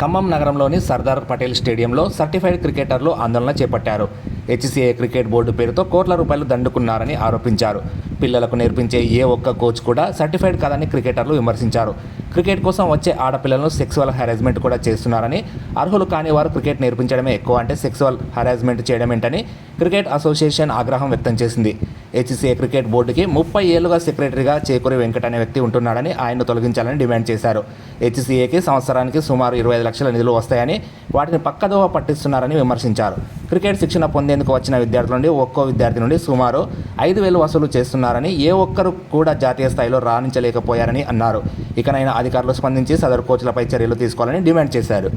ఖమ్మం నగరంలోని సర్దార్ పటేల్ స్టేడియంలో సర్టిఫైడ్ క్రికెటర్లు ఆందోళన చేపట్టారు. హెచ్సిఏ క్రికెట్ బోర్డు పేరుతో కోట్ల రూపాయలు దండుకున్నారని ఆరోపించారు. పిల్లలకు నేర్పించే ఏ ఒక్క కోచ్ కూడా సర్టిఫైడ్ కాదని క్రికెటర్లు విమర్శించారు. క్రికెట్ కోసం వచ్చే ఆడపిల్లలను సెక్సువల్ హెరాస్మెంట్ కూడా చేస్తున్నారని అర్హులు కాని వారు క్రికెట్ నేర్పించడమే ఎక్కువ అంటే సెక్సువల్ హెరాస్మెంట్ చేయడమేంటని క్రికెట్ అసోసియేషన్ ఆగ్రహం వ్యక్తం చేసింది. హెచ్సిఏ క్రికెట్ బోర్డుకి ముప్పై ఏళ్ళుగా సెక్రటరీగా చేకూరి వెంకట అనే వ్యక్తి ఉంటున్నాడని ఆయన్ను తొలగించాలని డిమాండ్ చేశారు. హెచ్సిఏకి సంవత్సరానికి సుమారు ఇరవై ఐదు లక్షల నిధులు వస్తాయని వాటిని పక్కదోవ పట్టిస్తున్నారని విమర్శించారు. క్రికెట్ శిక్షణ పొందేందుకు వచ్చిన విద్యార్థుల నుండి ఒక్కో విద్యార్థి నుండి సుమారు ఐదు వేలు వసూలు చేస్తున్నారని ఏ ఒక్కరు కూడా జాతీయ స్థాయిలో రాణించలేకపోయారని అన్నారు. ఇకనైనా అధికారులు స్పందించి సదరు కోచ్లపై చర్యలు తీసుకోవాలని డిమాండ్ చేశారు.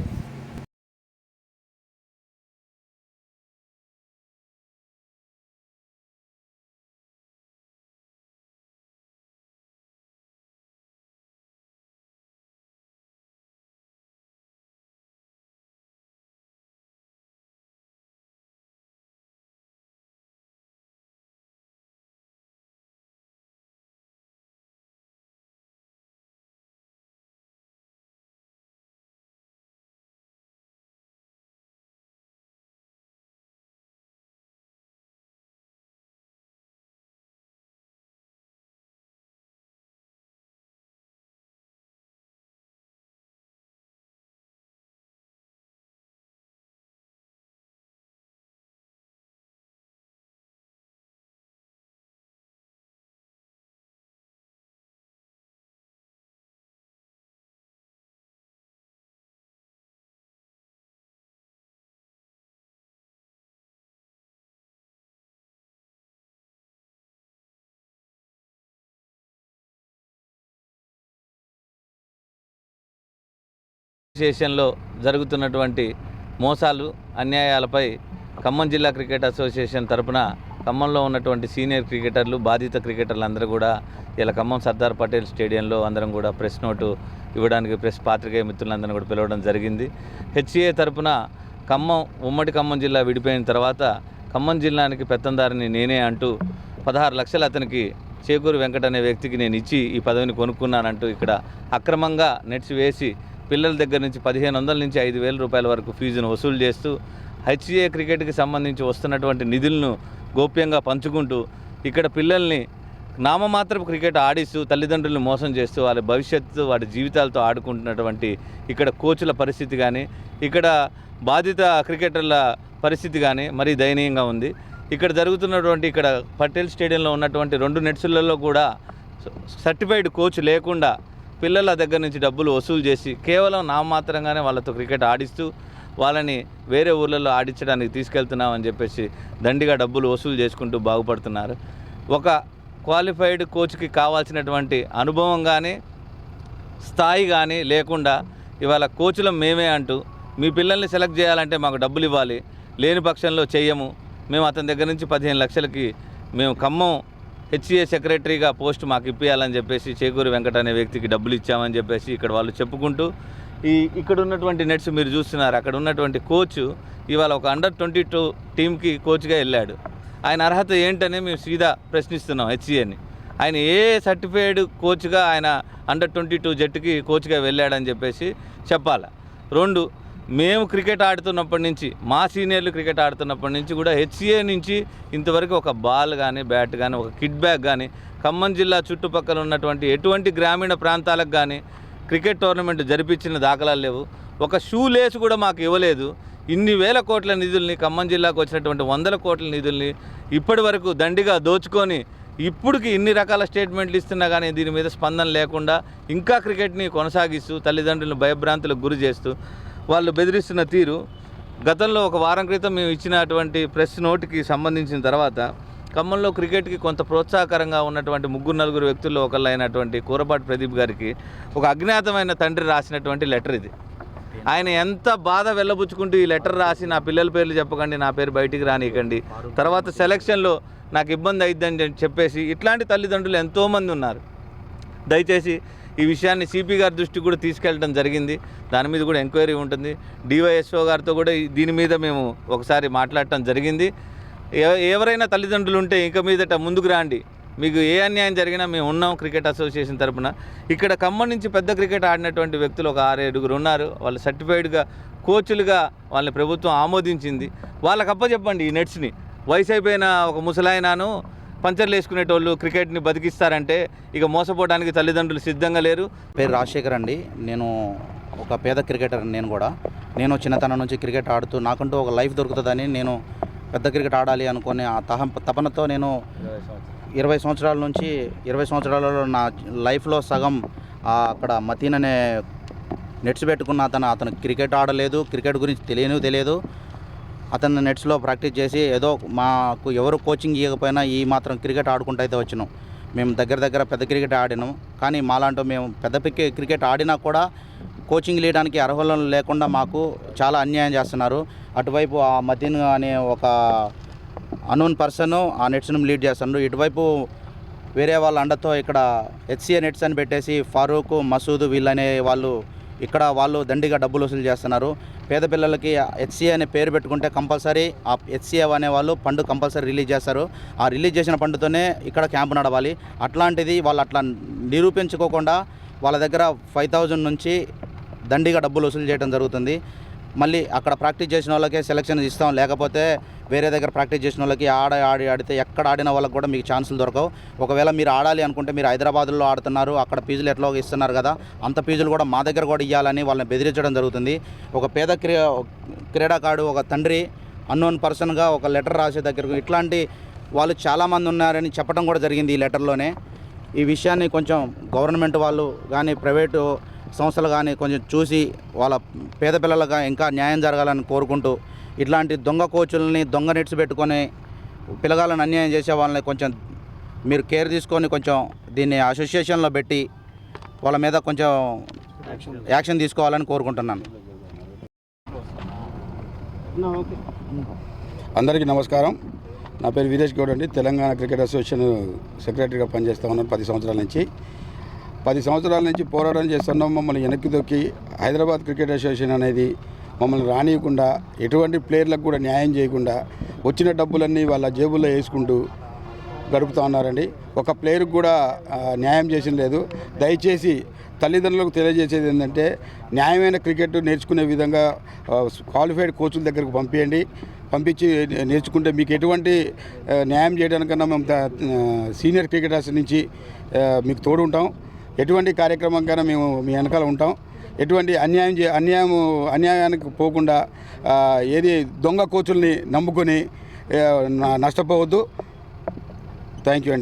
అసోసియేషన్లో జరుగుతున్నటువంటి మోసాలు అన్యాయాలపై ఖమ్మం జిల్లా క్రికెట్ అసోసియేషన్ తరపున ఖమ్మంలో ఉన్నటువంటి సీనియర్ క్రికెటర్లు బాధిత క్రికెటర్లు అందరూ కూడా ఇలా ఖమ్మం సర్దార్ పటేల్ స్టేడియంలో అందరం కూడా ప్రెస్ నోటు ఇవ్వడానికి ప్రెస్ పాత్రికేయ మిత్రులందరినీ కూడా పిలవడం జరిగింది. హెచ్ఏ తరపున ఖమ్మం ఉమ్మడి ఖమ్మం జిల్లా విడిపోయిన తర్వాత ఖమ్మం జిల్లానికి పెత్తందారిని నేనే అంటూ పదహారు లక్షలు అతనికి చేకూరు వెంకట అనే వ్యక్తికి నేను ఇచ్చి ఈ పదవిని కొనుక్కున్నానంటూ ఇక్కడ అక్రమంగా నెట్స్ వేసి పిల్లల దగ్గర నుంచి పదిహేను వందల నుంచి ఐదు వేల రూపాయల వరకు ఫీజును వసూలు చేస్తూ హెచ్ఏ క్రికెట్కి సంబంధించి వస్తున్నటువంటి నిధులను గోప్యంగా పంచుకుంటూ ఇక్కడ పిల్లల్ని నామమాత్రపు క్రికెట్ ఆడిస్తూ తల్లిదండ్రులను మోసం చేస్తూ వాళ్ళ భవిష్యత్తు వారి జీవితాలతో ఆడుకుంటున్నటువంటి ఇక్కడ కోచ్ల పరిస్థితి కానీ ఇక్కడ బాధిత క్రికెటర్ల పరిస్థితి కానీ మరీ దయనీయంగా ఉంది. ఇక్కడ జరుగుతున్నటువంటి ఇక్కడ పటేల్ స్టేడియంలో ఉన్నటువంటి రెండు నెట్సులలో కూడా సర్టిఫైడ్ కోచ్ లేకుండా పిల్లల దగ్గర నుంచి డబ్బులు వసూలు చేసి కేవలం నామమాత్రంగానే వాళ్ళతో క్రికెట్ ఆడిస్తూ వాళ్ళని వేరే ఊర్లలో ఆడించడానికి తీసుకెళ్తున్నామని చెప్పేసి దండిగా డబ్బులు వసూలు చేసుకుంటూ బాగుపడుతున్నారు. ఒక క్వాలిఫైడ్ కోచ్కి కావాల్సినటువంటి అనుభవం కానీ స్థాయి కానీ లేకుండా ఇవాళ కోచ్లం మేమే అంటూ మీ పిల్లల్ని సెలెక్ట్ చేయాలంటే మాకు డబ్బులు ఇవ్వాలి లేని పక్షంలో చెయ్యము. మేము అతని దగ్గర నుంచి పదిహేను లక్షలకి మేము ఖమ్మం హెచ్సిఏ సెక్రటరీగా పోస్ట్ మాకు ఇప్పించాలని చెప్పేసి చేకూరి వెంకట అనే వ్యక్తికి డబ్బులు ఇచ్చామని చెప్పేసి ఇక్కడ వాళ్ళు చెప్పుకుంటూ ఈ ఇక్కడ ఉన్నటువంటి నెట్స్ మీరు చూస్తున్నారు అక్కడ ఉన్నటువంటి కోచ్ ఇవాళ ఒక అండర్ ట్వంటీ టూ టీంకి కోచ్గా వెళ్ళాడు. ఆయన అర్హత ఏంటని మేము సీదా ప్రశ్నిస్తున్నాం హెచ్సిఏని. ఆయన ఏ సర్టిఫైడ్ కోచ్గా ఆయన అండర్ ట్వంటీ టూ జట్టుకి కోచ్గా వెళ్ళాడని చెప్పేసి చెప్పాలి. రెండు మేము క్రికెట్ ఆడుతున్నప్పటి నుంచి మా సీనియర్లు క్రికెట్ ఆడుతున్నప్పటి నుంచి కూడా హెచ్సిఏ నుంచి ఇంతవరకు ఒక బాల్ కానీ బ్యాట్ కానీ ఒక కిడ్ బ్యాగ్ కానీ ఖమ్మం జిల్లా చుట్టుపక్కల ఉన్నటువంటి ఎటువంటి గ్రామీణ ప్రాంతాలకు కానీ క్రికెట్ టోర్నమెంట్ జరిపించిన దాఖలాలు లేవు. ఒక షూ లేస్ కూడా మాకు ఇవ్వలేదు. ఇన్ని వేల కోట్ల నిధుల్ని ఖమ్మం జిల్లాకు వచ్చినటువంటి వందల కోట్ల నిధుల్ని ఇప్పటి వరకు దండిగా దోచుకొని ఇప్పటికి ఇన్ని రకాల స్టేట్మెంట్లు ఇస్తున్నా కానీ దీని మీద స్పందన లేకుండా ఇంకా క్రికెట్ని కొనసాగిస్తూ తల్లిదండ్రులను భయభ్రాంతులకు గురి చేస్తూ వాళ్ళు బెదిరిస్తున్న తీరు. గతంలో ఒక వారం క్రితం మేము ఇచ్చినటువంటి ప్రెస్ నోట్కి సంబంధించిన తర్వాత ఖమ్మంలో క్రికెట్కి కొంత ప్రోత్సాహకరంగా ఉన్నటువంటి ముగ్గురు నలుగురు వ్యక్తుల్లో ఒకళ్ళు అయినటువంటి కూరపాటి ప్రదీప్ గారికి ఒక అజ్ఞాతమైన తండ్రి రాసినటువంటి లెటర్ ఇది. ఆయన ఎంత బాధ వెళ్ళబుచ్చుకుంటూ ఈ లెటర్ రాసి నా పిల్లల పేర్లు చెప్పకండి నా పేరు బయటికి రానియకండి. తర్వాత సెలక్షన్లో నాకు ఇబ్బంది అయిద్దని చెప్పేసి ఇట్లాంటి తల్లిదండ్రులు ఎంతోమంది ఉన్నారు. దయచేసి ఈ విషయాన్ని సిపి గారి దృష్టికి కూడా తీసుకెళ్ళడం జరిగింది. దాని మీద కూడా ఎంక్వైరీ ఉంటుంది. డివైఎస్ఓ గారితో కూడా ఈ- దీని మీద మేము ఒకసారి మాట్లాడటం జరిగింది. ఎవ- ఎవరైనా తల్లిదండ్రులు ఉంటే ఇంక మీదట ముందుకు రాండి. మీకు ఏ అన్యాయం జరిగినా మేము ఉన్నాం క్రికెట్ అసోసియేషన్ తరపున. ఇక్కడ ఖమ్మం నుంచి పెద్ద క్రికెట్ ఆడినటువంటి వ్యక్తులు ఒక ఆరు ఏడుగురు ఉన్నారు. వాళ్ళు సర్టిఫైడ్గా కోచ్లుగా వాళ్ళని ప్రభుత్వం ఆమోదించింది. వాళ్ళకి అప్పచెప్పండి ఈ నెట్స్ని. వయసు అయిపోయిన ఒక ముసలాయనను పంచర్లు వేసుకునేటోళ్ళు క్రికెట్ని బతికిస్తారంటే ఇక మోసపోవడానికి తల్లిదండ్రులు సిద్ధంగా లేరు. పేరు రాజశేఖర్ అండి. నేను ఒక పేద క్రికెటర్ నేను కూడా. నేను చిన్నతనం నుంచి క్రికెట్ ఆడుతూ నాకంటూ ఒక లైఫ్ దొరుకుతుందని నేను పెద్ద క్రికెట్ ఆడాలి అనుకునే ఆ తహం తపనతో నేను ఇరవై సంవత్సరాల నుంచి ఇరవై సంవత్సరాలలో నా లైఫ్లో సగం అక్కడ మతీన్ అనే నెట్స్ పెట్టుకున్న అతను అతను క్రికెట్ ఆడలేదు క్రికెట్ గురించి తెలియను తెలియదు. అతను నెట్స్లో ప్రాక్టీస్ చేసి ఏదో మాకు ఎవరు కోచింగ్ ఇవ్వకపోయినా ఈ మాత్రం క్రికెట్ ఆడుకుంటూ అయితే వచ్చినాం. మేము దగ్గర దగ్గర పెద్ద క్రికెట్ ఆడినాం. కానీ మాలాంటి మేము పెద్ద పిక్కి క్రికెట్ ఆడినా కూడా కోచింగ్ లేయడానికి అర్హులను లేకుండా మాకు చాలా అన్యాయం చేస్తున్నారు. అటువైపు ఆ మతీన్ అనే ఒక అన్నోన్ పర్సన్ ఆ నెట్స్ను లీడ్ చేస్తున్నారు ఇటువైపు వేరే వాళ్ళ అండతో ఇక్కడ హెచ్సిఏ నెట్స్ అని పెట్టేసి ఫారూక్ మసూద్ వీళ్ళనే వాళ్ళు ఇక్కడ వాళ్ళు దండిగా డబ్బులు వసూలు చేస్తున్నారు. పేద పిల్లలకి హెచ్సిఏ అనే పేరు పెట్టుకుంటే కంపల్సరీ ఆ హెచ్సిఏ అనే వాళ్ళు పండు కంపల్సరీ రిలీజ్ చేస్తారు. ఆ రిలీజ్ చేసిన పండుతోనే ఇక్కడ క్యాంపు నడవాలి. అట్లాంటిది వాళ్ళు అట్లా నిరూపించుకోకుండా వాళ్ళ దగ్గర ఫైవ్ థౌజండ్ నుంచి దండిగా డబ్బులు వసూలు చేయడం జరుగుతుంది. మళ్ళీ అక్కడ ప్రాక్టీస్ చేసిన వాళ్ళకే సెలెక్షన్ ఇస్తాం. లేకపోతే వేరే దగ్గర ప్రాక్టీస్ చేసిన వాళ్ళకి ఆడ ఆడి ఆడితే ఎక్కడ ఆడిన వాళ్ళకి కూడా మీకు ఛాన్సులు దొరకవు. ఒకవేళ మీరు ఆడాలి అనుకుంటే మీరు హైదరాబాద్లో ఆడుతున్నారు అక్కడ ఫీజులు ఎట్లా ఇస్తున్నారు కదా అంత ఫీజులు కూడా మా దగ్గర కూడా ఇవ్వాలని వాళ్ళని బెదిరించడం జరుగుతుంది. ఒక పేద క్రీ క్రీడాకారుడు ఒక తండ్రి అన్నోన్ పర్సన్గా ఒక లెటర్ రాసే దగ్గరకు ఇట్లాంటి వాళ్ళు చాలామంది ఉన్నారని చెప్పడం కూడా జరిగింది ఈ లెటర్లోనే. ఈ విషయాన్ని కొంచెం గవర్నమెంట్ వాళ్ళు కానీ ప్రైవేటు సంస్థలు కానీ కొంచెం చూసి వాళ్ళ పేద పిల్లలుగా ఇంకా న్యాయం జరగాలని కోరుకుంటూ ఇట్లాంటి దొంగ కోచుల్ని దొంగ నెట్స్ పెట్టుకొని పిల్లగాళ్ళని అన్యాయం చేసే వాళ్ళని కొంచెం మీరు కేర్ తీసుకొని కొంచెం దీన్ని అసోసియేషన్లో పెట్టి వాళ్ళ మీద కొంచెం యాక్షన్ తీసుకోవాలని కోరుకుంటున్నాను. అందరికీ నమస్కారం. నా పేరు వీరేష్ గౌడ్ అండి. తెలంగాణ క్రికెట్ అసోసియేషన్ సెక్రటరీగా పనిచేస్తూ ఉన్నాను పది సంవత్సరాల నుంచి. పది సంవత్సరాల నుంచి పోరాటం చేస్తున్నాం మమ్మల్ని వెనక్కి దొక్కి హైదరాబాద్ క్రికెట్ అసోసియేషన్ అనేది మమ్మల్ని రానియకుండా ఎటువంటి ప్లేయర్లకు కూడా న్యాయం చేయకుండా వచ్చిన డబ్బులన్నీ వాళ్ళ జేబుల్లో వేసుకుంటూ గడుపుతూ ఉన్నారండి. ఒక ప్లేయర్కి కూడా న్యాయం చేసిన లేదు. దయచేసి తల్లిదండ్రులకు తెలియజేసేది ఏంటంటే న్యాయమైన క్రికెట్ నేర్చుకునే విధంగా క్వాలిఫైడ్ కోచ్ల దగ్గరకు పంపించండి పంపించి నేర్చుకుంటే మీకు ఎటువంటి న్యాయం చేయడానికన్నా మేము సీనియర్ క్రికెటర్స్ నుంచి మీకు తోడు ఉంటాం ఎటువంటి కార్యక్రమం కన్నా మేము మీ వెనకాల ఉంటాం. ఎటువంటి అన్యాయం చే అన్యాయం అన్యాయానికి పోకుండా ఏది దొంగ కోచుల్ని నమ్ముకొని నష్టపోవద్దు. థ్యాంక్ యూ అండి.